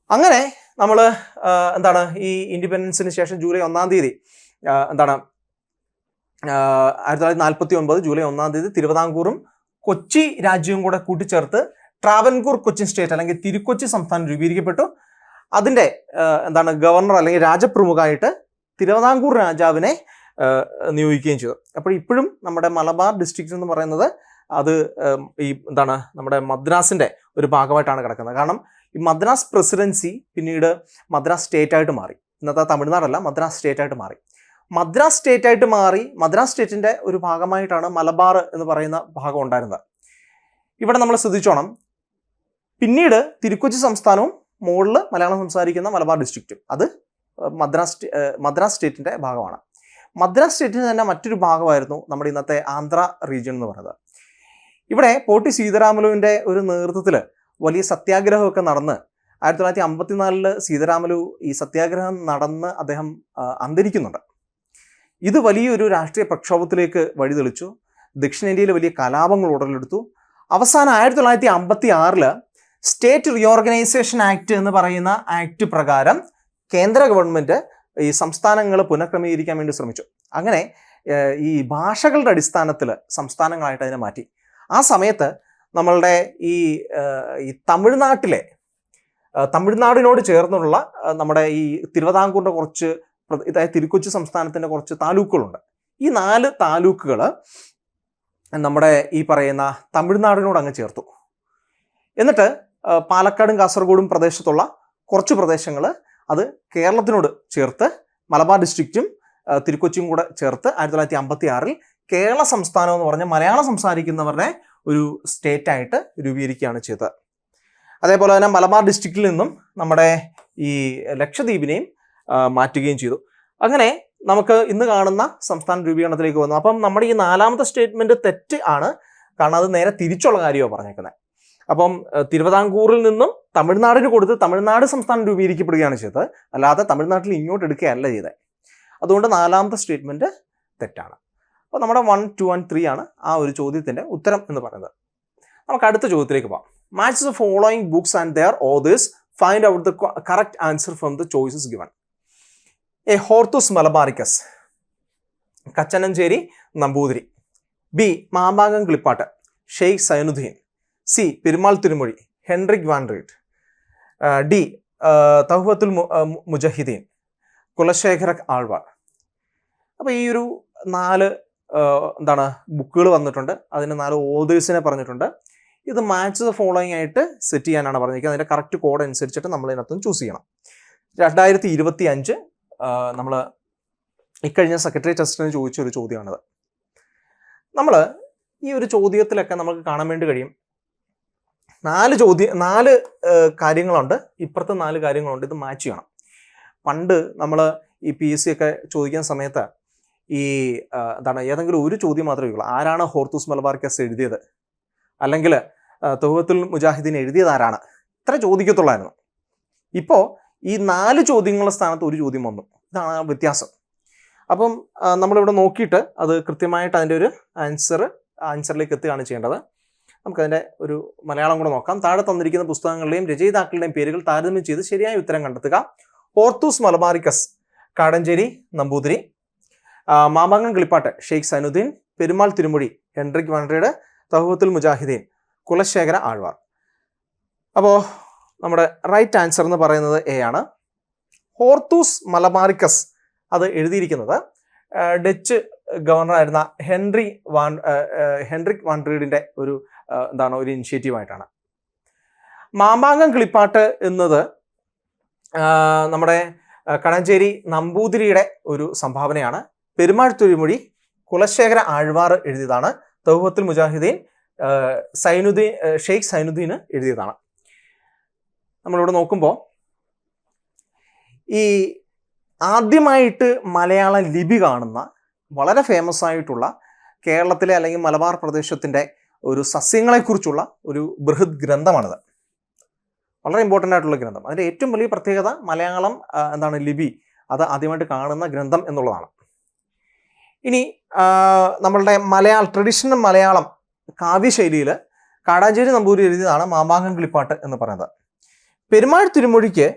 അങ്ങനെ നമ്മൾ എന്താണ് ഈ ഇൻഡിപെൻഡൻസിന് ശേഷം ജൂലൈ ഒന്നാം തീയതി എന്താണ് ആയിരത്തി തൊള്ളായിരത്തി നാൽപ്പത്തി ഒൻപത് ജൂലൈ ഒന്നാം തീയതി തിരുവിതാംകൂറും കൊച്ചി രാജ്യവും കൂടെ കൂട്ടിച്ചേർത്ത് ട്രാവൻകൂർ കൊച്ചിൻ സ്റ്റേറ്റ് അല്ലെങ്കിൽ തിരുക്കൊച്ചി സംസ്ഥാനം രൂപീകരിക്കപ്പെട്ടു. അതിന്റെ എന്താണ് ഗവർണർ അല്ലെങ്കിൽ രാജപ്രമുഖായിട്ട് തിരുവിതാംകൂർ രാജാവിനെ നിയോഗിക്കുകയും ചെയ്തു. അപ്പോൾ ഇപ്പോഴും നമ്മുടെ മലബാർ ഡിസ്ട്രിക്റ്റ് എന്ന് പറയുന്നത് അത് ഈ എന്താണ് നമ്മുടെ മദ്രാസിന്റെ ഒരു ഭാഗമായിട്ടാണ് കിടക്കുന്നത്. കാരണം ഈ മദ്രാസ് പ്രസിഡൻസി പിന്നീട് മദ്രാസ് സ്റ്റേറ്റ് ആയിട്ട് മാറി. ഇന്നത്തെ തമിഴ്നാടല്ല മദ്രാസ് സ്റ്റേറ്റ് ആയിട്ട് മാറി. മദ്രാസ് സ്റ്റേറ്റ് ആയിട്ട് മാറി മദ്രാസ് സ്റ്റേറ്റിന്റെ ഒരു ഭാഗമായിട്ടാണ് മലബാർ എന്ന് പറയുന്ന ഭാഗം ഉണ്ടായിരുന്നത്. ഇവിടെ നമ്മൾ ശ്രദ്ധിച്ചോണം. പിന്നീട് തിരുക്കൊച്ചി സംസ്ഥാനവും മുകളിൽ മലയാളം സംസാരിക്കുന്ന മലബാർ ഡിസ്ട്രിക്റ്റും അത് മദ്രാസ് മദ്രാസ് സ്റ്റേറ്റിന്റെ ഭാഗമാണ്. മദ്രാസ് സ്റ്റേറ്റിന് തന്നെ മറ്റൊരു ഭാഗമായിരുന്നു നമ്മുടെ ഇന്നത്തെ ആന്ധ്ര റീജിയൻ എന്ന് പറയുന്നത്. ഇവിടെ പോട്ടി സീതാരാമലുവിന്റെ ഒരു നേതൃത്വത്തിൽ വലിയ സത്യാഗ്രഹമൊക്കെ നടന്ന് ആയിരത്തി തൊള്ളായിരത്തി അമ്പത്തിനാലിൽ സീതാരാമലു ഈ സത്യാഗ്രഹം നടന്ന് അദ്ദേഹം അന്തരിക്കുന്നുണ്ട്. ഇത് വലിയൊരു രാഷ്ട്രീയ പ്രക്ഷോഭത്തിലേക്ക് വഴിതെളിച്ചു. ദക്ഷിണേന്ത്യയിൽ വലിയ കലാപങ്ങൾ ഉടലെടുത്തു. അവസാനം ആയിരത്തി തൊള്ളായിരത്തി അമ്പത്തി ആറിൽ സ്റ്റേറ്റ് റീഓർഗനൈസേഷൻ ആക്ട് എന്ന് പറയുന്ന ആക്ട് പ്രകാരം കേന്ദ്ര ഗവൺമെന്റ് ഈ സംസ്ഥാനങ്ങൾ പുനഃക്രമീകരിക്കാൻ വേണ്ടി ശ്രമിച്ചു. അങ്ങനെ ഈ ഭാഷകളുടെ അടിസ്ഥാനത്തിൽ സംസ്ഥാനങ്ങളായിട്ട് അതിനെ മാറ്റി. ആ സമയത്ത് നമ്മളുടെ ഈ ഈ തമിഴ്നാട്ടിലെ തമിഴ്നാടിനോട് ചേർന്നുള്ള നമ്മുടെ ഈ തിരുവിതാംകൂറിന്റെ കുറച്ച് ഇതായ തിരുക്കൊച്ചി സംസ്ഥാനത്തിന്റെ കുറച്ച് താലൂക്കുകളുണ്ട്. ഈ നാല് താലൂക്കുകൾ നമ്മുടെ ഈ പറയുന്ന തമിഴ്നാടിനോട് അങ്ങ് ചേർത്തു. എന്നിട്ട് പാലക്കാടും കാസർഗോഡും പ്രദേശത്തുള്ള കുറച്ച് പ്രദേശങ്ങൾ അത് കേരളത്തിനോട് ചേർത്ത് മലബാർ ഡിസ്ട്രിക്റ്റും തിരുക്കൊച്ചിയും കൂടെ ചേർത്ത് ആയിരത്തി തൊള്ളായിരത്തി അമ്പത്തി ആറിൽ കേരള സംസ്ഥാനം എന്ന് പറഞ്ഞ മലയാളം സംസാരിക്കുന്നവരുടെ ഒരു സ്റ്റേറ്റ് ആയിട്ട് രൂപീകരിക്കുകയാണ് ചെയ്തത്. അതേപോലെ തന്നെ മലബാർ ഡിസ്ട്രിക്റ്റിൽ നിന്നും നമ്മുടെ ഈ ലക്ഷദ്വീപിനെയും മാറ്റുകയും ചെയ്തു. അങ്ങനെ നമുക്ക് ഇന്ന് കാണുന്ന സംസ്ഥാന രൂപീകരണത്തിലേക്ക് വന്നു. അപ്പം നമ്മുടെ ഈ നാലാമത്തെ സ്റ്റേറ്റ്മെന്റ് തെറ്റ് ആണ്. കാരണം അത് നേരെ തിരിച്ചുള്ള കാര്യമാണ് പറഞ്ഞേക്കുന്നത്. അപ്പം തിരുവിതാംകൂറിൽ നിന്നും തമിഴ്നാടിന് കൊടുത്ത് തമിഴ്നാട് സംസ്ഥാനം രൂപീകരിക്കപ്പെടുകയാണ് ചെയ്തത്. അല്ലാതെ തമിഴ്നാട്ടിൽ ഇങ്ങോട്ട് എടുക്കുകയല്ല ചെയ്തത്. അതുകൊണ്ട് നാലാമത്തെ സ്റ്റേറ്റ്മെന്റ് തെറ്റാണ്. അപ്പോൾ നമ്മുടെ വൺ ടു ആൻഡ് ത്രീ ആണ് ആ ഒരു ചോദ്യത്തിന്റെ ഉത്തരം എന്ന് പറയുന്നത്. നമുക്ക് അടുത്ത ചോദ്യത്തിലേക്ക് പോകാം. Match the following books and their authors find out the correct answer from the choices given A Hortus Malabaricus Kachananjeri Namboothiri B Mambakam Kilippattu Sheikh Zainuddin C Perumal Thirumozhi Hendrik van Rheede D Tahubathul Mujahideen Kulasekhara Alvar അപ്പോൾ ഈ ഒരു നാല് എന്താണ് ബുക്കുകൾ വന്നിട്ടുണ്ട്. അതിന് നാല് ഓതേഴ്സിനെ പറഞ്ഞിട്ടുണ്ട്. ഇത് മാച്ച് ദ ഫോളോയിങ് ആയിട്ട് സെറ്റ് ചെയ്യാനാണ് പറഞ്ഞിരിക്കുന്നത്. അതിന്റെ കറക്റ്റ് കോഡ് അനുസരിച്ചിട്ട് നമ്മൾ ഇതിനകത്തും ചൂസ് ചെയ്യണം. രണ്ടായിരത്തി ഇരുപത്തി അഞ്ച് നമ്മൾ ഇക്കഴിഞ്ഞ സെക്രട്ടറി ടെസ്റ്റിന് ചോദിച്ച ഒരു ചോദ്യമാണിത്. നമ്മൾ ഈ ഒരു ചോദ്യത്തിലൊക്കെ നമുക്ക് കാണാൻ വേണ്ടി കഴിയും. നാല് ചോദ്യം നാല് കാര്യങ്ങളുണ്ട്. ഇപ്പുറത്തെ നാല് കാര്യങ്ങളുണ്ട്. ഇത് മാച്ച് ചെയ്യണം. പണ്ട് നമ്മൾ ഈ പി എസ് സി ഒക്കെ ചോദിക്കുന്ന സമയത്ത് ഈ എന്താണ് ഏതെങ്കിലും ഒരു ചോദ്യം മാത്രമേ ഉള്ളൂ. ആരാണ് ഹോർത്തൂസ് മലബാർ കേസ് എഴുതിയത്? അല്ലെങ്കിൽ തൊഹത്തുൽ മുജാഹിദ്ദീൻ എഴുതിയത് ആരാണ്? ഇത്ര ചോദിക്കത്തുള്ളായിരുന്നു. ഇപ്പോൾ ഈ നാല് ചോദ്യങ്ങളുടെ സ്ഥാനത്ത് ഒരു ചോദ്യം വന്നു. ഇതാണ് വ്യത്യാസം. അപ്പം നമ്മളിവിടെ നോക്കിയിട്ട് അത് കൃത്യമായിട്ട് അതിന്റെ ഒരു ആൻസർ ആൻസറിലേക്ക് എത്തുകയാണ് ചെയ്യേണ്ടത്. നമുക്കതിന്റെ ഒരു മലയാളം കൂടെ നോക്കാം. താഴെ തന്നിരിക്കുന്ന പുസ്തകങ്ങളുടെയും രചയിതാക്കളുടെയും പേരുകൾ താരതമ്യം ചെയ്ത് ശരിയായ ഉത്തരം കണ്ടെത്തുക. Hortus Malabaricus Kadancheri Namboothiri Mamankam Kilippattu Sheikh Sanuddin Perumal Thirumozhi Hendrik van Rheede Tahubathul Mujahideen Kulasekhara Alvar. അപ്പോൾ നമ്മുടെ റൈറ്റ് ആൻസർ എന്ന് പറയുന്നത് എ ആണ്. ഹോർത്തൂസ് മലബാറിക്കസ് അത് എഴുതിയിരിക്കുന്നത് ഡച്ച് ഗവർണറായിരുന്ന ഹെൻറി വാൻ ഹെൻറിക് വാൻഡ്രീഡിന്റെ ഒരു എന്താണ് ഒരു ഇനിഷ്യേറ്റീവ് ആയിട്ടാണ്. മാമ്പാങ്കം കിളിപ്പാട്ട് എന്നത് നമ്മുടെ കണഞ്ചേരി നമ്പൂതിരിയുടെ ഒരു സംഭാവനയാണ്. പെരുമാൾ തുഴിമൊഴി കുലശേഖര ആഴ്വാർ എഴുതിയതാണ്. തൗഹത്തുൽ മുജാഹിദ്ദീൻ സൈനുദ്ദീൻ ഷെയ്ഖ് സൈനുദ്ദീന് എഴുതിയതാണ്. നമ്മളിവിടെ നോക്കുമ്പോൾ ഈ ആദ്യമായിട്ട് മലയാള ലിപി കാണുന്ന വളരെ ഫേമസ് ആയിട്ടുള്ള കേരളത്തിലെ അല്ലെങ്കിൽ മലബാർ പ്രദേശത്തിന്റെ ഒരു സസ്യങ്ങളെക്കുറിച്ചുള്ള ഒരു ബൃഹത് ഗ്രന്ഥമാണിത്. വളരെ ഇമ്പോർട്ടന്റ് ആയിട്ടുള്ള ഗ്രന്ഥം. അതിന്റെ ഏറ്റവും വലിയ പ്രത്യേകത മലയാളം എന്താണ് ലിപി. അത് ആദ്യമായിട്ട് കാണുന്ന ഗ്രന്ഥം എന്നുള്ളതാണ്. ഇനി നമ്മളുടെ മലയാള ട്രഡീഷണൽ മലയാളം കാവ്യശൈലിയിൽ കാടാഞ്ചേരി നമ്പൂരി എഴുതിയതാണ് മാമാങ്കം കിളിപ്പാട്ട് എന്ന് പറയുന്നത്. പെരുമാൾ തിരുമൊഴിക്ക്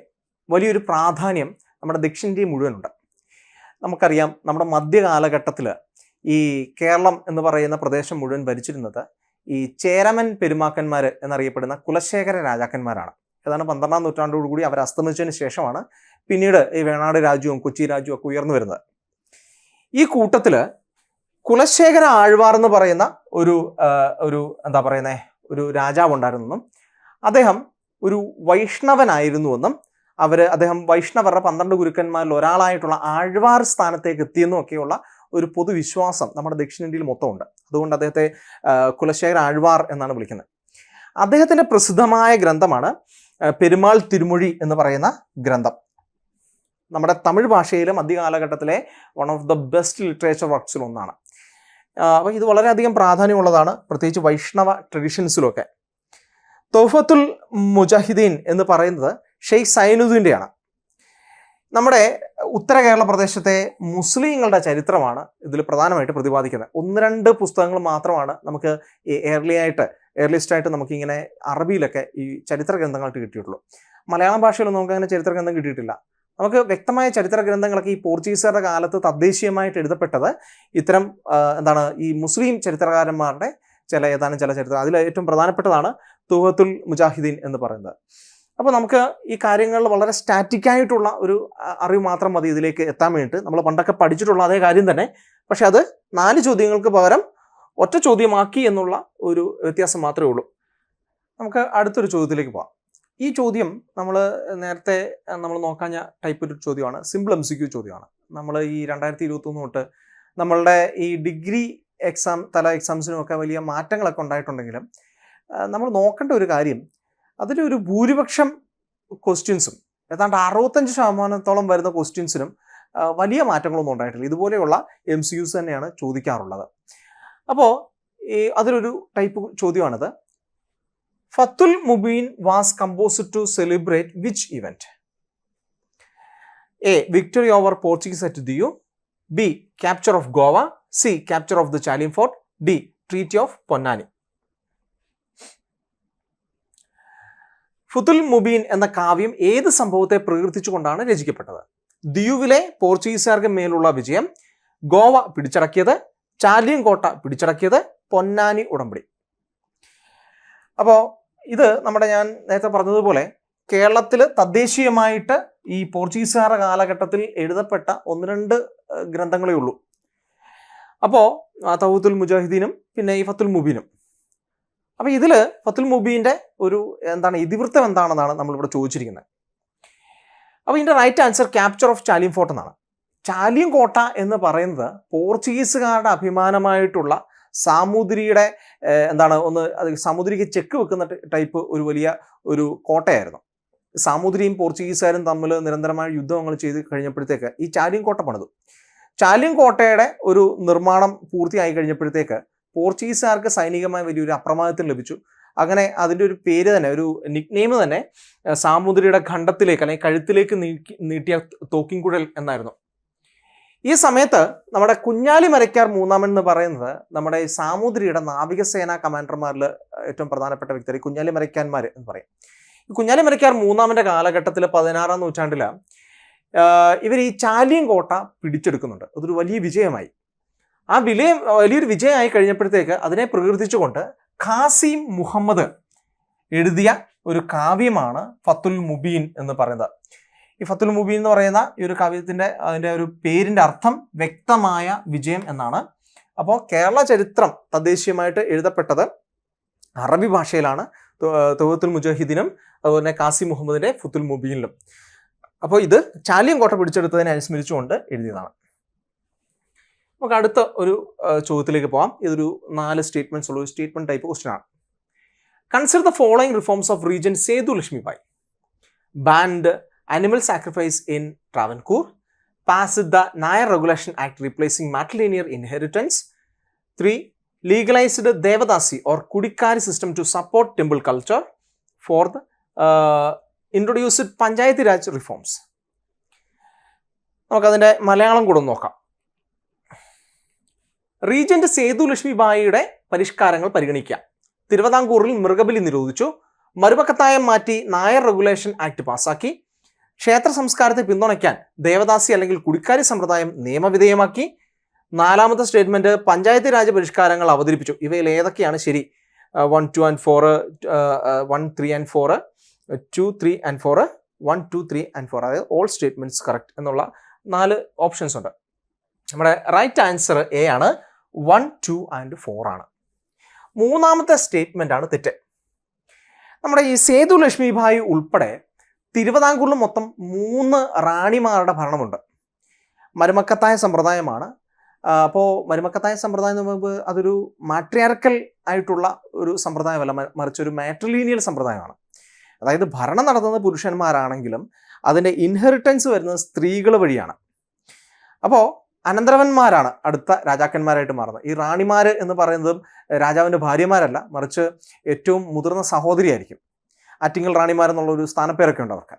വലിയൊരു പ്രാധാന്യം നമ്മുടെ ദക്ഷിണേന്ത്യ മുഴുവനുണ്ട്. നമുക്കറിയാം നമ്മുടെ മധ്യകാലഘട്ടത്തിൽ ഈ കേരളം എന്ന് പറയുന്ന പ്രദേശം മുഴുവൻ ഭരിച്ചിരുന്നത് ഈ ചേരമൻ പെരുമാക്കന്മാർ എന്നറിയപ്പെടുന്ന കുലശേഖര രാജാക്കന്മാരാണ്. ഏതാണ്ട് പന്ത്രണ്ടാം നൂറ്റാണ്ടോടുകൂടി അവർ അസ്തമിച്ചതിന് ശേഷമാണ് പിന്നീട് ഈ വേണാട് രാജ്യവും കൊച്ചി രാജ്യവും ഒക്കെ ഉയർന്നു വരുന്നത്. ഈ കൂട്ടത്തിൽ കുലശേഖര ആഴ്വാർ എന്ന് പറയുന്ന ഒരു ഒരു എന്താ പറയുന്നേ ഒരു രാജാവ് ഉണ്ടായിരുന്നെന്നും അദ്ദേഹം ഒരു വൈഷ്ണവനായിരുന്നുവെന്നും അവർ അദ്ദേഹം വൈഷ്ണവരുടെ പന്ത്രണ്ട് ഗുരുക്കന്മാരിൽ ഒരാളായിട്ടുള്ള ആഴ്വാർ സ്ഥാനത്തേക്ക് എത്തിയെന്നും ഒക്കെയുള്ള ഒരു പൊതുവിശ്വാസം നമ്മുടെ ദക്ഷിണേന്ത്യയിൽ മൊത്തമുണ്ട്. അതുകൊണ്ട് അദ്ദേഹത്തെ കുലശേഖര ആഴ്വാർ എന്നാണ് വിളിക്കുന്നത്. അദ്ദേഹത്തിന്റെ പ്രസിദ്ധമായ ഗ്രന്ഥമാണ് പെരുമാൾ തിരുമൊഴി എന്ന് പറയുന്ന ഗ്രന്ഥം. നമ്മുടെ തമിഴ് ഭാഷയിലെ മധ്യകാലഘട്ടത്തിലെ one of the best literature വർക്ക്സിൽ ഒന്നാണ്. അപ്പോൾ ഇത് വളരെയധികം പ്രാധാന്യമുള്ളതാണ്. പ്രത്യേകിച്ച് വൈഷ്ണവ ട്രഡീഷൻസിലൊക്കെ തൗഫത്തുൽ മുജാഹിദ്ദീൻ എന്ന് പറയുന്നത് ഷെയ്ഖ് സൈനുദ്ദീന്റെയാണ് നമ്മുടെ ഉത്തര കേരള പ്രദേശത്തെ മുസ്ലിങ്ങളുടെ ചരിത്രമാണ് ഇതിൽ പ്രധാനമായിട്ട് പ്രതിപാദിക്കുന്നത്. ഒന്ന് രണ്ട് പുസ്തകങ്ങൾ മാത്രമാണ് നമുക്ക് ഈ ഏർലി ആയിട്ട് ഏർലിസ്റ്റ് ആയിട്ട് നമുക്കിങ്ങനെ അറബിയിലൊക്കെ ഈ ചരിത്ര ഗ്രന്ഥങ്ങളായിട്ട് കിട്ടിയിട്ടുള്ളൂ. മലയാളം ഭാഷയിലൊന്നും നമുക്ക് അങ്ങനെ ചരിത്ര ഗ്രന്ഥം കിട്ടിയിട്ടില്ല. നമുക്ക് വ്യക്തമായ ചരിത്ര ഗ്രന്ഥങ്ങളൊക്കെ ഈ പോർച്ചുഗീസുകാരുടെ കാലത്ത് തദ്ദേശീയമായിട്ട് എഴുതപ്പെട്ടത്. ഇത്തരം എന്താണ് ഈ മുസ്ലിം ചരിത്രകാരന്മാരുടെ ചില ഏതാനും ചില ചരിത്രം അതിൽ ഏറ്റവും പ്രധാനപ്പെട്ടതാണ് തൂഹത്തുൽ മുജാഹിദീൻ എന്ന് പറയുന്നത്. അപ്പോൾ നമുക്ക് ഈ കാര്യങ്ങളിൽ വളരെ സ്റ്റാറ്റിക് ആയിട്ടുള്ള ഒരു അറിവ് മാത്രം മതി ഇതിലേക്ക് എത്താൻ വേണ്ടിയിട്ട്. നമ്മൾ പണ്ടൊക്കെ പഠിച്ചിട്ടുള്ള അതേ കാര്യം തന്നെ. പക്ഷേ അത് നാല് ചോദ്യങ്ങൾക്ക് പകരം ഒറ്റ ചോദ്യമാക്കി എന്നുള്ള ഒരു വ്യത്യാസം മാത്രമേ ഉള്ളൂ. നമുക്ക് അടുത്തൊരു ചോദ്യത്തിലേക്ക് പോകാം. ഈ ചോദ്യം നമ്മൾ നേരത്തെ നമ്മൾ നോക്കാഞ്ഞ ടൈപ്പ് ഒരു ചോദ്യമാണ്. സിമ്പിൾ എം സി ക്യു ചോദ്യമാണ്. നമ്മൾ ഈ രണ്ടായിരത്തി ഇരുപത്തൊന്ന് തൊട്ട് നമ്മളുടെ ഈ ഡിഗ്രി എക്സാം തല എക്സാംസിനും ഒക്കെ വലിയ മാറ്റങ്ങളൊക്കെ ഉണ്ടായിട്ടുണ്ടെങ്കിലും നമ്മൾ നോക്കേണ്ട ഒരു കാര്യം അതിന്റെ ഒരു ഭൂരിപക്ഷം ക്വസ്റ്റ്യൻസും ഏതാണ്ട് അറുപത്തഞ്ച് ശതമാനത്തോളം വരുന്ന ക്വസ്റ്റ്യൻസിനും വലിയ മാറ്റങ്ങളൊന്നും ഉണ്ടായിട്ടില്ല. ഇതുപോലെയുള്ള എം സി യുസ് തന്നെയാണ് ചോദിക്കാറുള്ളത്. അപ്പോൾ ഈ അതിലൊരു type ചോദ്യമാണിത്. Fathul Mubeen was composed to celebrate which event A victory over Portuguese at Diu B capture of Goa C capture of the Chaliyam fort D treaty of Ponnani Futhul Mubeen എന്ന കാവ്യം ഏത് സംഭവത്തെ പ്രകീർത്തിച്ചുകൊണ്ടാണ് രചിക്കപ്പെട്ടത്? ദിയുവിലെ പോർച്ചുഗീസുകാർക്ക് മേലുള്ള വിജയം ഗോവ പിടിച്ചടക്കിയത് ചാലിയൻ കോട്ട പിടിച്ചടക്കിയത് പൊന്നാനി ഉടമ്പടി. അപ്പോൾ ഇത് നമ്മുടെ ഞാൻ നേരത്തെ പറഞ്ഞതുപോലെ കേരളത്തിൽ തദ്ദേശീയമായിട്ട് ഈ പോർച്ചുഗീസുകാരുടെ കാലഘട്ടത്തിൽ എഴുതപ്പെട്ട ഒന്ന് രണ്ട് ഗ്രന്ഥങ്ങളേ ഉള്ളൂ. അപ്പോൾ തൗത്തുൽ മുജാഹിദീനും പിന്നെ ഈ ഫത്തുൽ മുബീനും. അപ്പോൾ ഇതിൽ ഫത്തുൽ മുബീന്റെ ഒരു എന്താണ് ഇതിവൃത്തം എന്താണെന്നാണ് നമ്മളിവിടെ ചോദിച്ചിരിക്കുന്നത്. അപ്പോൾ ഇതിന്റെ right answer capture of Chaliyam fort എന്നാണ്. ചാലിയം കോട്ട എന്ന് പറയുന്നത് പോർച്ചുഗീസുകാരുടെ അഭിമാനമായിട്ടുള്ള സാമൂതിരിയുടെ എന്താണ് ഒന്ന് അത് സാമൂതിരിക്ക് ചെക്ക് വെക്കുന്ന ടൈപ്പ് ഒരു വലിയ ഒരു കോട്ടയായിരുന്നു. സാമൂതിരിയും പോർച്ചുഗീസുകാരും തമ്മിൽ നിരന്തരമായ യുദ്ധങ്ങൾ ചെയ്ത് കഴിഞ്ഞപ്പോഴത്തേക്ക് ഈ ചാലിയം കോട്ട പണിതു. ചാലിയം കോട്ടയുടെ ഒരു നിർമ്മാണം പൂർത്തിയായി കഴിഞ്ഞപ്പോഴത്തേക്ക് പോർച്ചുഗീസുകാർക്ക് സൈനികമായ വലിയൊരു അപ്രമാദത്തിന് ലഭിച്ചു. അങ്ങനെ അതിന്റെ ഒരു പേര് തന്നെ ഒരു നിക്നെയിം തന്നെ സാമൂതിരിയുടെ ഖണ്ഡത്തിലേക്ക് അല്ലെങ്കിൽ കഴുത്തിലേക്ക് നീക്കി നീട്ടിയ തോക്കിൻകുഴൽ എന്നായിരുന്നു. ഈ സമയത്ത് നമ്മുടെ കുഞ്ഞാലി മരക്കാർ മൂന്നാമൻ എന്ന് പറയുന്നത് നമ്മുടെ സാമൂതിരിയുടെ നാവികസേനാ കമാൻഡർമാരിൽ ഏറ്റവും പ്രധാനപ്പെട്ട വ്യക്തി കുഞ്ഞാലി മരക്കാന്മാർ എന്ന് പറയും. ഈ കുഞ്ഞാലി മരക്കാർ മൂന്നാമന്റെ കാലഘട്ടത്തിൽ പതിനാറാം നൂറ്റാണ്ടിൽ ഇവർ ഈ ചാലിയം കോട്ട പിടിച്ചെടുക്കുന്നുണ്ട്. അതൊരു വലിയ വിജയമായി. ആ വിലയം വലിയൊരു വിജയമായി കഴിഞ്ഞപ്പോഴത്തേക്ക് അതിനെ പ്രകീർത്തിച്ചുകൊണ്ട് ഖാസിം മുഹമ്മദ് എഴുതിയ ഒരു കാവ്യമാണ് ഫത്തുൽ മുബീൻ എന്ന് പറയുന്നത്. ഈ ഫത്തുൽ മുബീൻ എന്ന് പറയുന്ന ഈ ഒരു കവിതത്തിന്റെ അതിന്റെ ഒരു പേരിന്റെ അർത്ഥം വ്യക്തമായ വിജയം എന്നാണ്. അപ്പോൾ കേരള ചരിത്രം തദ്ദേശീയമായിട്ട് എഴുതപ്പെട്ടത് അറബി ഭാഷയിലാണ് തൊഹത്തുൽ മുജാഹിദിനും അതുപോലെ തന്നെ കാസി മുഹമ്മദിന്റെ ഫുത്തുൽ മുബീനിലും. അപ്പോൾ ഇത് ചാലിയം കോട്ട പിടിച്ചെടുത്തതിനെ അനുസ്മരിച്ചുകൊണ്ട് എഴുതിയതാണ്. നമുക്ക് അടുത്ത ഒരു ചോദ്യത്തിലേക്ക് പോകാം ഇതൊരു നാല് സ്റ്റേറ്റ്മെന്റ്സ് ഉള്ള. ഒരു സ്റ്റേറ്റ്മെന്റ് ടൈപ്പ് ക്വസ്റ്റ്യൻ ആണ്. Consider the following reforms of regent Sethu Lakshmibai banned animal sacrifice in Travancore, passed the Nair Regulation Act replacing matrilineal inheritance. 3. Legalised devadasi or kudikkari system to support temple culture fourth introduced panchayat raj reforms നമുക്കതിന്റെ Malayalam കൂടെ നോക്കാം. Reagent Sethu ലക്ഷ്മിബായിയുടെ പരിഷ്കാരങ്ങൾ പരിഗണിക്കാം. തിരുവിതാംകൂറിൽ മൃഗബലി നിരോധിച്ചു. മരുമക്കത്തായം മാറ്റി Nair regulation act പാസാക്കി. ക്ഷേത്ര സംസ്കാരത്തെ പിന്തുണയ്ക്കാൻ ദേവദാസി അല്ലെങ്കിൽ കുടിക്കാരി സമ്പ്രദായം നിയമവിധേയമാക്കി. നാലാമത്തെ സ്റ്റേറ്റ്മെന്റ് പഞ്ചായത്ത് രാജ് പരിഷ്കാരങ്ങൾ അവതരിപ്പിച്ചു. ഇവയിൽ ഏതൊക്കെയാണ്? ശരി. One two and four one three and four two three and four one two three and four അതായത് ഓൾ സ്റ്റേറ്റ്മെന്റ്സ് കറക്റ്റ് എന്നുള്ള നാല് ഓപ്ഷൻസ് ഉണ്ട്. നമ്മുടെ റൈറ്റ് ആൻസർ എ ആണ്. വൺ ടു ആൻഡ് ഫോർ ആണ്. മൂന്നാമത്തെ സ്റ്റേറ്റ്മെന്റ് ആണ് തെറ്റ്. നമ്മുടെ ഈ സേതു ലക്ഷ്മിഭായി ഉൾപ്പെടെ തിരുവിതാംകൂറിൽ മൊത്തം മൂന്ന് റാണിമാരുടെ ഭരണമുണ്ട്. മരുമക്കത്തായ സമ്പ്രദായമാണ്. അപ്പോൾ മരുമക്കത്തായ സമ്പ്രദായം എന്ന് പറയുമ്പോൾ അതൊരു മാട്രിയാർക്കൽ ആയിട്ടുള്ള ഒരു സമ്പ്രദായമല്ല മറിച്ച് ഒരു മാട്രിലീനിയൽ സമ്പ്രദായമാണ്. അതായത് ഭരണം നടത്തുന്നത് പുരുഷന്മാരാണെങ്കിലും അതിന്റെ ഇൻഹെറിറ്റൻസ് വരുന്നത് സ്ത്രീകൾ വഴിയാണ്. അപ്പോൾ അനന്തരവന്മാരാണ് അടുത്ത രാജാക്കന്മാരായിട്ട് മാറുന്നത്. ഈ റാണിമാർ എന്ന് പറയുന്നതും രാജാവിന്റെ ഭാര്യമാരല്ല മറിച്ച് ഏറ്റവും മുതിർന്ന സഹോദരിയായിരിക്കും. ആറ്റിങ്ങൽ റാണിമാർ എന്നുള്ള ഒരു സ്ഥാനപ്പേരൊക്കെ ഉണ്ട് അവർക്ക്.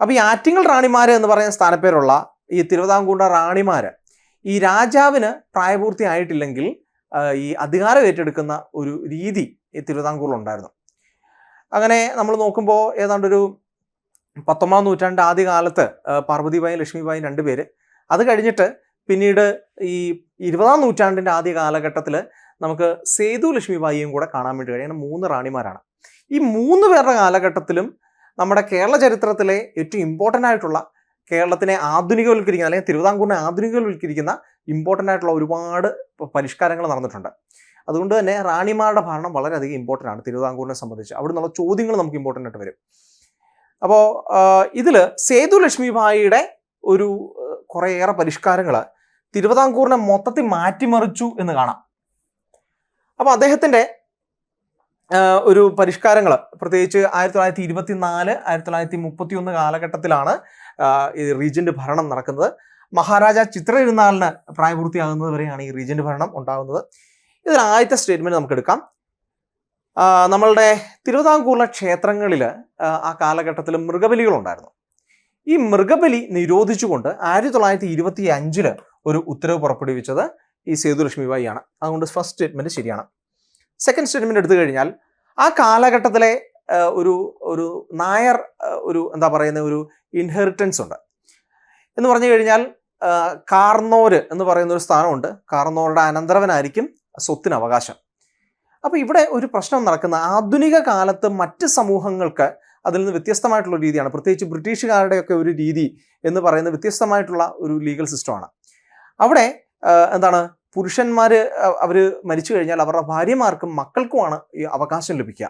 അപ്പോൾ ഈ ആറ്റിങ്ങൽ റാണിമാർ എന്ന് പറയുന്ന സ്ഥാനപ്പേരുള്ള ഈ തിരുവിതാംകൂറിന്റെ റാണിമാർ ഈ രാജാവിന് പ്രായപൂർത്തിയായിട്ടില്ലെങ്കിൽ ഈ അധികാരം ഏറ്റെടുക്കുന്ന ഒരു രീതി ഈ തിരുവിതാംകൂറിലുണ്ടായിരുന്നു. അങ്ങനെ നമ്മൾ നോക്കുമ്പോൾ ഏതാണ്ടൊരു പത്തൊമ്പതാം നൂറ്റാണ്ട് ആദ്യ കാലത്ത് പാർവതിബായും ലക്ഷ്മിബായും രണ്ടുപേര് അത് കഴിഞ്ഞിട്ട് പിന്നീട് ഈ ഇരുപതാം നൂറ്റാണ്ടിന്റെ ആദ്യ കാലഘട്ടത്തിൽ നമുക്ക് സേതു ലക്ഷ്മിബായിയും കൂടെ കാണാൻ വേണ്ടി കഴിയും. മൂന്ന് റാണിമാരാണ്. ഈ മൂന്ന് പേരുടെ കാലഘട്ടത്തിലും നമ്മുടെ കേരള ചരിത്രത്തിലെ ഏറ്റവും ഇമ്പോർട്ടന്റ് ആയിട്ടുള്ള കേരളത്തിനെ ആധുനികവൽക്കരിക്കുന്ന അല്ലെങ്കിൽ തിരുവിതാംകൂറിനെ ആധുനികവൽക്കരിക്കുന്ന ഇമ്പോർട്ടന്റ് ആയിട്ടുള്ള ഒരുപാട് പരിഷ്കാരങ്ങൾ നടന്നിട്ടുണ്ട്. അതുകൊണ്ട് തന്നെ റാണിമാരുടെ ഭരണം വളരെയധികം ഇമ്പോർട്ടന്റ് ആണ് തിരുവിതാംകൂറിനെ സംബന്ധിച്ച്. അവിടെ നിന്നുള്ള ചോദ്യങ്ങൾ നമുക്ക് ഇമ്പോർട്ടന്റ് ആയിട്ട് വരും. അപ്പോൾ ഇതിൽ സേതു ലക്ഷ്മിഭായിയുടെ ഒരു കുറേയേറെ പരിഷ്കാരങ്ങൾ തിരുവിതാംകൂറിനെ മൊത്തത്തിൽ മാറ്റിമറിച്ചു എന്ന് കാണാം. അപ്പോൾ അദ്ദേഹത്തിന്റെ ഒരു പരിഷ്കാരങ്ങൾ. പ്രത്യേകിച്ച് ആയിരത്തി തൊള്ളായിരത്തി ഇരുപത്തി നാല് ആയിരത്തി തൊള്ളായിരത്തി മുപ്പത്തി ഒന്ന് കാലഘട്ടത്തിലാണ് ഈ റീജന്റ് ഭരണം നടക്കുന്നത്. മഹാരാജ ചിത്രയിരുന്നാളിന് പ്രായപൂർത്തിയാകുന്നത് വരെയാണ് ഈ റീജന്റ് ഭരണം ഉണ്ടാകുന്നത്. ഇതിൽ ആദ്യത്തെ സ്റ്റേറ്റ്മെന്റ് നമുക്ക് എടുക്കാം. നമ്മളുടെ തിരുവിതാംകൂറിലെ ക്ഷേത്രങ്ങളിൽ ആ കാലഘട്ടത്തിൽ മൃഗബലികളുണ്ടായിരുന്നു ഈ മൃഗബലി നിരോധിച്ചുകൊണ്ട് ആയിരത്തി തൊള്ളായിരത്തി ഇരുപത്തി അഞ്ചിൽ ഒരു ഉത്തരവ് പുറപ്പെടുവിച്ചത് ഈ സേതുലക്ഷ്മി ആണ് അതുകൊണ്ട് ഫസ്റ്റ് സ്റ്റേറ്റ്മെന്റ് ശരിയാണ്. സെക്കൻഡ് സ്റ്റേറ്റ്മെന്റ് എടുത്തു കഴിഞ്ഞാൽ ആ കാലഘട്ടത്തിലെ ഒരു ഒരു നായർ ഒരു എന്താ പറയുന്ന ഒരു ഇൻഹെറിറ്റൻസ് ഉണ്ട്. എന്ന് പറഞ്ഞു കഴിഞ്ഞാൽ കാർന്നോര് എന്ന് പറയുന്ന ഒരു സ്ഥാനമുണ്ട്. കാർന്നോരുടെ അനന്തരവനായിരിക്കും സ്വത്തിന് അവകാശം. അപ്പോൾ ഇവിടെ ഒരു പ്രശ്നം നടക്കുന്ന ആധുനിക കാലത്ത് മറ്റ് സമൂഹങ്ങൾക്ക് അതിൽ നിന്ന് വ്യത്യസ്തമായിട്ടുള്ള രീതിയാണ്. പ്രത്യേകിച്ച് ബ്രിട്ടീഷുകാരുടെയൊക്കെ ഒരു രീതി എന്ന് പറയുന്ന വ്യത്യസ്തമായിട്ടുള്ള ഒരു ലീഗൽ സിസ്റ്റമാണ് അവിടെ എന്താണ് പുരുഷന്മാർ അവർ മരിച്ചു കഴിഞ്ഞാൽ അവരുടെ ഭാര്യമാർക്കും മക്കൾക്കുമാണ് ഈ അവകാശം ലഭിക്കുക.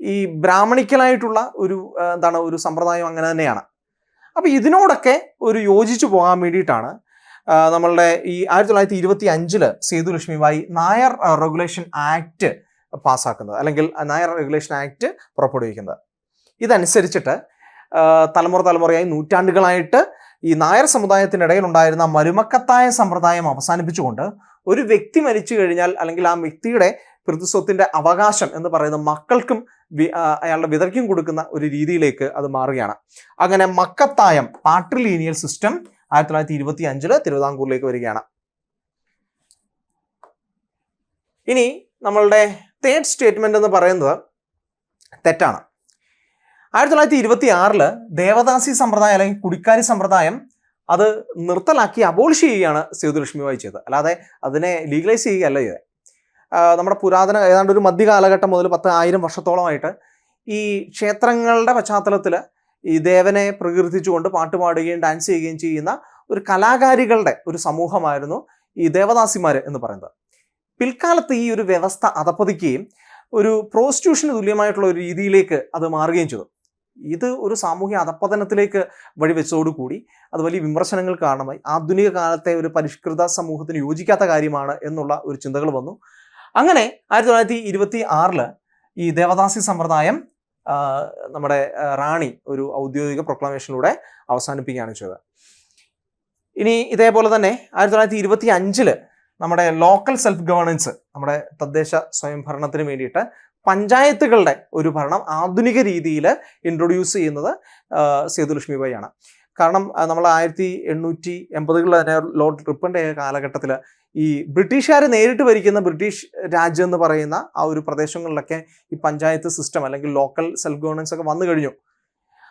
ഈ ബ്രാഹ്മണിക്കലായിട്ടുള്ള ഒരു എന്താണ് ഒരു സമ്പ്രദായം അങ്ങനെ തന്നെയാണ്. അപ്പോൾ ഇതിനോടൊക്കെ ഒരു യോജിച്ചു പോകാൻ വേണ്ടിയിട്ടാണ് നമ്മളുടെ ഈ ആയിരത്തി തൊള്ളായിരത്തി ഇരുപത്തി അഞ്ചിൽ സേതു ലക്ഷ്മിബായി നായർ റെഗുലേഷൻ ആക്ട് പാസ്സാക്കുന്നത് അല്ലെങ്കിൽ നായർ റെഗുലേഷൻ ആക്ട് പുറപ്പെടുവിക്കുന്നത്. ഇതനുസരിച്ചിട്ട് തലമുറ തലമുറയായി നൂറ്റാണ്ടുകളായിട്ട് ഈ നായർ സമുദായത്തിനിടയിൽ ഉണ്ടായിരുന്ന മരുമക്കത്തായ സമ്പ്രദായം അവസാനിപ്പിച്ചുകൊണ്ട് ഒരു വ്യക്തി മരിച്ചു കഴിഞ്ഞാൽ അല്ലെങ്കിൽ ആ വ്യക്തിയുടെ പിതൃസ്വത്തിന്റെ അവകാശം എന്ന് പറയുന്ന മക്കൾക്കും അയാളുടെ വിതർക്കും കൊടുക്കുന്ന ഒരു രീതിയിലേക്ക് അത് മാറുകയാണ്. അങ്ങനെ മക്കത്തായം പാട്രിലീനിയൽ സിസ്റ്റം ആയിരത്തി തൊള്ളായിരത്തി ഇരുപത്തി അഞ്ചിൽ തിരുവിതാംകൂറിലേക്ക് വരികയാണ്. ഇനി നമ്മളുടെ തേർഡ് സ്റ്റേറ്റ്മെന്റ് എന്ന് പറയുന്നത് തെറ്റാണ്. ആയിരത്തി തൊള്ളായിരത്തി ഇരുപത്തി ആറിൽ ദേവദാസി സമ്പ്രദായം അല്ലെങ്കിൽ കുടിക്കാരി സമ്പ്രദായം അത് നിർത്തലാക്കി അബോളിഷ് ചെയ്യുകയാണ് സേതുലക്ഷ്മിബായി ചെയ്തത് അല്ലാതെ അതിനെ ലീഗലൈസ് ചെയ്യുകയല്ല ചെയ്തത്. നമ്മുടെ പുരാതന ഏതാണ്ട് ഒരു മധ്യകാലഘട്ടം മുതൽ പത്ത് ആയിരം വർഷത്തോളമായിട്ട് ഈ ക്ഷേത്രങ്ങളുടെ പശ്ചാത്തലത്തിൽ ഈ ദേവനെ പ്രകീർത്തിച്ചുകൊണ്ട് പാട്ട് പാടുകയും ഡാൻസ് ചെയ്യുകയും ചെയ്യുന്ന ഒരു കലാകാരികളുടെ ഒരു സമൂഹമായിരുന്നു ഈ ദേവദാസിമാർ എന്ന് പറയുന്നത്. പിൽക്കാലത്ത് ഈ ഒരു വ്യവസ്ഥ അതപ്പതിക്കുകയും ഒരു പ്രോസ്റ്റിറ്റ്യൂഷന് തുല്യമായിട്ടുള്ള ഒരു രീതിയിലേക്ക് അത് മാറുകയും ചെയ്തു. ഇത് ഒരു സാമൂഹ്യ അധപ്പതനത്തിലേക്ക് വഴിവെച്ചതോടുകൂടി അത് വലിയ വിമർശനങ്ങൾ കാരണമായി. ആധുനിക കാലത്തെ ഒരു പരിഷ്കൃത സമൂഹത്തിന് യോജിക്കാത്ത കാര്യമാണ് എന്നുള്ള ഒരു ചിന്തകൾ വന്നു. അങ്ങനെ ആയിരത്തി തൊള്ളായിരത്തി ഇരുപത്തി ആറിൽ ഈ ദേവദാസി സമ്പ്രദായം നമ്മുടെ റാണി ഒരു ഔദ്യോഗിക പ്രൊക്ലമേഷനിലൂടെ അവസാനിപ്പിക്കുകയാണ് ചെയ്തത്. ഇനി ഇതേപോലെ തന്നെ ആയിരത്തി തൊള്ളായിരത്തി ഇരുപത്തി അഞ്ചിൽ നമ്മുടെ ലോക്കൽ സെൽഫ് ഗവേണൻസ് നമ്മുടെ തദ്ദേശ സ്വയംഭരണത്തിന് വേണ്ടിയിട്ട് പഞ്ചായത്തുകളുടെ ഒരു ഭരണം ആധുനിക രീതിയിൽ ഇൻട്രൊഡ്യൂസ് ചെയ്യുന്നത് സേതുലക്ഷ്മി ആണ് കാരണം നമ്മൾ ആയിരത്തി എണ്ണൂറ്റി എൺപതുകളിൽ തന്നെ ലോർഡ് റിപ്പന്റെ കാലഘട്ടത്തിൽ ഈ ബ്രിട്ടീഷുകാർ നേരിട്ട് ഭരിക്കുന്ന ബ്രിട്ടീഷ് രാജ്യം എന്ന് പറയുന്ന ആ ഒരു പ്രദേശങ്ങളിലൊക്കെ ഈ പഞ്ചായത്ത് സിസ്റ്റം അല്ലെങ്കിൽ ലോക്കൽ സെൽഫ് ഗവേണൻസ് ഒക്കെ വന്നു കഴിഞ്ഞു.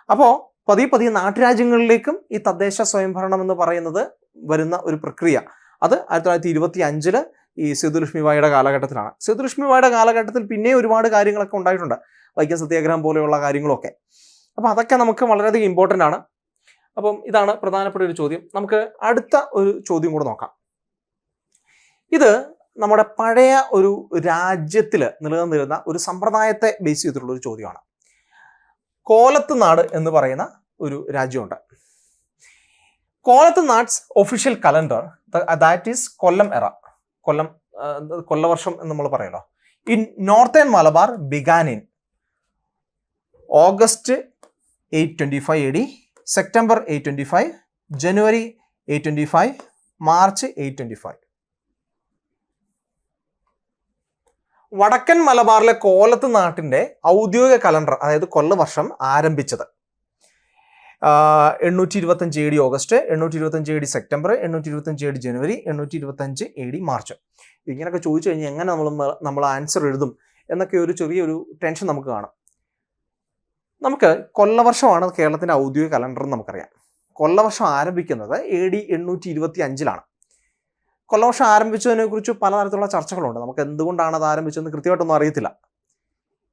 അപ്പോൾ പതിയെ പതിയെ നാട്ടുരാജ്യങ്ങളിലേക്കും ഈ തദ്ദേശ സ്വയംഭരണം എന്ന് പറയുന്നത് വരുന്ന ഒരു പ്രക്രിയ. അത് ആയിരത്തി തൊള്ളായിരത്തി ഇരുപത്തി അഞ്ചിൽ ഈ സേതുലക്ഷ്മിബായിയുടെ കാലഘട്ടത്തിലാണ്. സേതുലക്ഷ്മിബായിയുടെ കാലഘട്ടത്തിൽ പിന്നെ ഒരുപാട് കാര്യങ്ങളൊക്കെ ഉണ്ടായിട്ടുണ്ട്. വൈക്കം സത്യാഗ്രഹം പോലെയുള്ള കാര്യങ്ങളൊക്കെ. അപ്പോൾ അതൊക്കെ നമുക്ക് വളരെയധികം ഇമ്പോർട്ടന്റ് ആണ്. അപ്പം ഇതാണ് പ്രധാനപ്പെട്ട ഒരു ചോദ്യം. നമുക്ക് അടുത്ത ഒരു ചോദ്യം കൂടെ നോക്കാം. ഇത് നമ്മുടെ പഴയ ഒരു രാജ്യത്തിൽ നിലനിന്നിരുന്ന ഒരു സമ്പ്രദായത്തെ ബേസ് ചെയ്തിട്ടുള്ള ഒരു ചോദ്യമാണ്. കോലത്ത് നാട് എന്ന് പറയുന്ന ഒരു രാജ്യമുണ്ട്. Kolathunadu's official calendar that is Kollam era Kollam Kollavarsham എന്ന് നമ്മൾ പറയല്ലോ in northern Malabar began in August eight twenty five A D September eight twenty five January eight twenty five March eight twenty five വടക്കൻ മലബാറിലെ കോലത്ത് നാട്ടിന്റെ ഔദ്യോഗിക calendar അതായത് കൊല്ലവർഷം ആരംഭിച്ചത്. എണ്ണൂറ്റി ഇരുപത്തഞ്ച് എ ഡി ഓഗസ്റ്റ് എണ്ണൂറ്റി ഇരുപത്തഞ്ച് എ ഡി സെപ്റ്റംബർ എണ്ണൂറ്റി ഇരുപത്തഞ്ച് എ ഡി ജനുവരി എണ്ണൂറ്റി ഇരുപത്തഞ്ച് എ ഡി മാർച്ച്. ഇങ്ങനെയൊക്കെ ചോദിച്ചു കഴിഞ്ഞാൽ എങ്ങനെ നമ്മൾ നമ്മൾ ആൻസർ എഴുതും എന്നൊക്കെ ഒരു ചെറിയൊരു ടെൻഷൻ നമുക്ക് കാണാം. നമുക്ക് കൊല്ലവർഷമാണ് കേരളത്തിന്റെ ഔദ്യോഗിക കലണ്ടർ എന്ന് നമുക്കറിയാം. കൊല്ലവർഷം ആരംഭിക്കുന്നത് എ ഡി എണ്ണൂറ്റി ഇരുപത്തി അഞ്ചിലാണ് കൊല്ലവർഷം ആരംഭിച്ചതിനെ കുറിച്ച് പലതരത്തിലുള്ള ചർച്ചകളുണ്ട്. നമുക്ക് എന്തുകൊണ്ടാണ് അത് ആരംഭിച്ചതെന്ന് കൃത്യമായിട്ടൊന്നും അറിയത്തില്ല.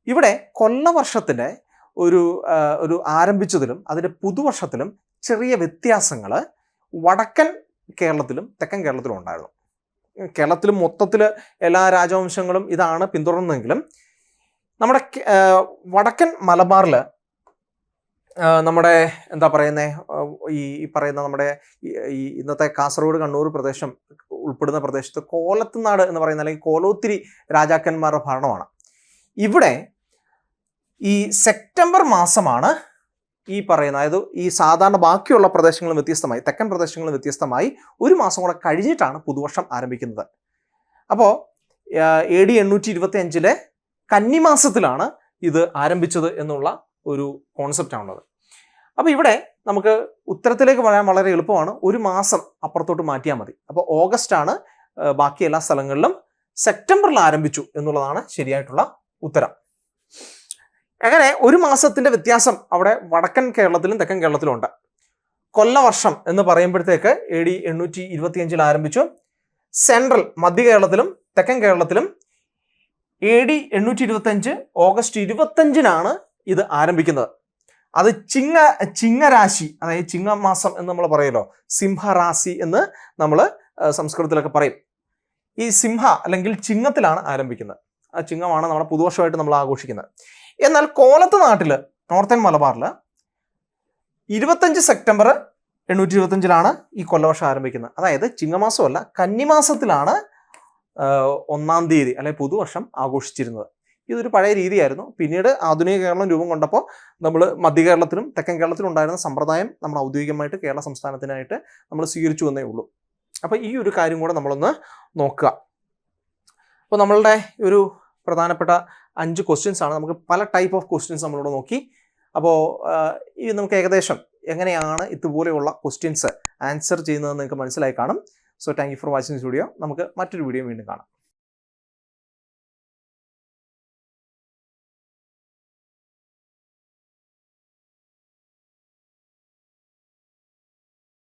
ഇവിടെ കൊല്ലവർഷത്തിന്റെ ഒരു ഒരു ആരംഭിച്ചതിലും അതിന്റെ പുതുവർഷത്തിലും ചെറിയ വ്യത്യാസങ്ങൾ വടക്കൻ കേരളത്തിലും തെക്കൻ കേരളത്തിലും ഉണ്ടായിരുന്നു. കേരളത്തിൽ മൊത്തത്തിൽ എല്ലാ രാജവംശങ്ങളും ഇതാണ് പിന്തുടർന്നതെങ്കിലും നമ്മുടെ വടക്കൻ മലബാറിൽ നമ്മുടെ എന്താ പറയുന്നത് ഈ പറയുന്ന നമ്മുടെ ഈ ഇന്നത്തെ കാസർഗോഡ് കണ്ണൂർ പ്രദേശം ഉൾപ്പെടുന്ന പ്രദേശത്ത് കോലത്തുനാട് എന്ന് പറയുന്ന അല്ലെങ്കിൽ കോലോത്തിരി രാജാക്കന്മാരുടെ ഭരണമാണ്. ഇവിടെ ഈ സെപ്റ്റംബർ മാസമാണ് ഈ പറയുന്ന അതായത് ഈ സാധാരണ ബാക്കിയുള്ള പ്രദേശങ്ങളും വ്യത്യസ്തമായി തെക്കൻ പ്രദേശങ്ങളും വ്യത്യസ്തമായി ഒരു മാസം കൂടെ കഴിഞ്ഞിട്ടാണ് പുതുവർഷം ആരംഭിക്കുന്നത്. അപ്പോൾ എ ഡി എണ്ണൂറ്റി ഇരുപത്തി അഞ്ചിലെ കന്നിമാസത്തിലാണ് ഇത് ആരംഭിച്ചത് എന്നുള്ള ഒരു കോൺസെപ്റ്റാണുള്ളത് അപ്പോൾ ഇവിടെ നമുക്ക് ഉത്തരത്തിലേക്ക് പറയാൻ വളരെ എളുപ്പമാണ്. ഒരു മാസം അപ്പുറത്തോട്ട് മാറ്റിയാൽ മതി. അപ്പോൾ ഓഗസ്റ്റ് ആണ് ബാക്കി എല്ലാ സ്ഥലങ്ങളിലും സെപ്റ്റംബറിൽ ആരംഭിച്ചു എന്നുള്ളതാണ് ശരിയായിട്ടുള്ള ഉത്തരം. അങ്ങനെ ഒരു മാസത്തിന്റെ വ്യത്യാസം അവിടെ വടക്കൻ കേരളത്തിലും തെക്കൻ കേരളത്തിലും ഉണ്ട്. കൊല്ലവർഷം എന്ന് പറയുമ്പോഴത്തേക്ക് എ ഡി എണ്ണൂറ്റി ഇരുപത്തിയഞ്ചിൽ ആരംഭിച്ചു. സെൻട്രൽ മധ്യ കേരളത്തിലും തെക്കൻ കേരളത്തിലും എ ഡി എണ്ണൂറ്റി ഇരുപത്തഞ്ച് ഓഗസ്റ്റ് ഇരുപത്തഞ്ചിനാണ് ഇത് ആരംഭിക്കുന്നത്. അത് ചിങ്ങ ചിങ്ങരാശി അതായത് ചിങ്ങമാസം എന്ന് നമ്മൾ പറയുമല്ലോ. സിംഹരാശി എന്ന് നമ്മൾ സംസ്കൃതത്തിലൊക്കെ പറയും. ഈ സിംഹ അല്ലെങ്കിൽ ചിങ്ങത്തിലാണ് ആരംഭിക്കുന്നത്. ആ ചിങ്ങമാണ് നമ്മുടെ പുതുവർഷമായിട്ട് നമ്മൾ ആഘോഷിക്കുന്നത്. എന്നാൽ കോലത്ത് നാട്ടിൽ നോർത്തേൺ മലബാറിൽ ഇരുപത്തഞ്ച് സെപ്റ്റംബർ എണ്ണൂറ്റി ഇരുപത്തഞ്ചിലാണ് ഈ കൊല്ലവർഷം ആരംഭിക്കുന്നത്. അതായത് ചിങ്ങമാസമല്ല കന്നിമാസത്തിലാണ് ഒന്നാം തീയതി അല്ലെങ്കിൽ പുതുവർഷം ആഘോഷിച്ചിരുന്നത്. ഇതൊരു പഴയ രീതിയായിരുന്നു. പിന്നീട് ആധുനിക കേരളം രൂപം കൊണ്ടപ്പോൾ നമ്മൾ മധ്യ കേരളത്തിലും തെക്കൻ കേരളത്തിലും ഉണ്ടായിരുന്ന സമ്പ്രദായം നമ്മൾ ഔദ്യോഗികമായിട്ട് കേരള സംസ്ഥാനത്തിനായിട്ട് നമ്മൾ സ്വീകരിച്ചു വന്നേ ഉള്ളൂ. അപ്പോൾ ഈ ഒരു കാര്യം കൂടെ നമ്മളൊന്ന് നോക്കുക. അപ്പോൾ നമ്മളുടെ ഒരു പ്രധാനപ്പെട്ട അഞ്ച് ക്വസ്റ്റ്യൻസ് ആണ്. നമുക്ക് പല ടൈപ്പ് ഓഫ് ക്വസ്റ്റ്യൻസ് നമ്മളോട് നോക്കി. അപ്പോൾ ഇത് നമുക്ക് ഏകദേശം എങ്ങനെയാണ് ഇതുപോലെയുള്ള ക്വസ്റ്റ്യൻസ് ആൻസർ ചെയ്യുന്നതെന്ന് നിങ്ങൾക്ക് മനസ്സിലായി കാണും. So thank you for watching studio നമുക്ക് മറ്റൊരു വീഡിയോ വീണ്ടും കാണാം.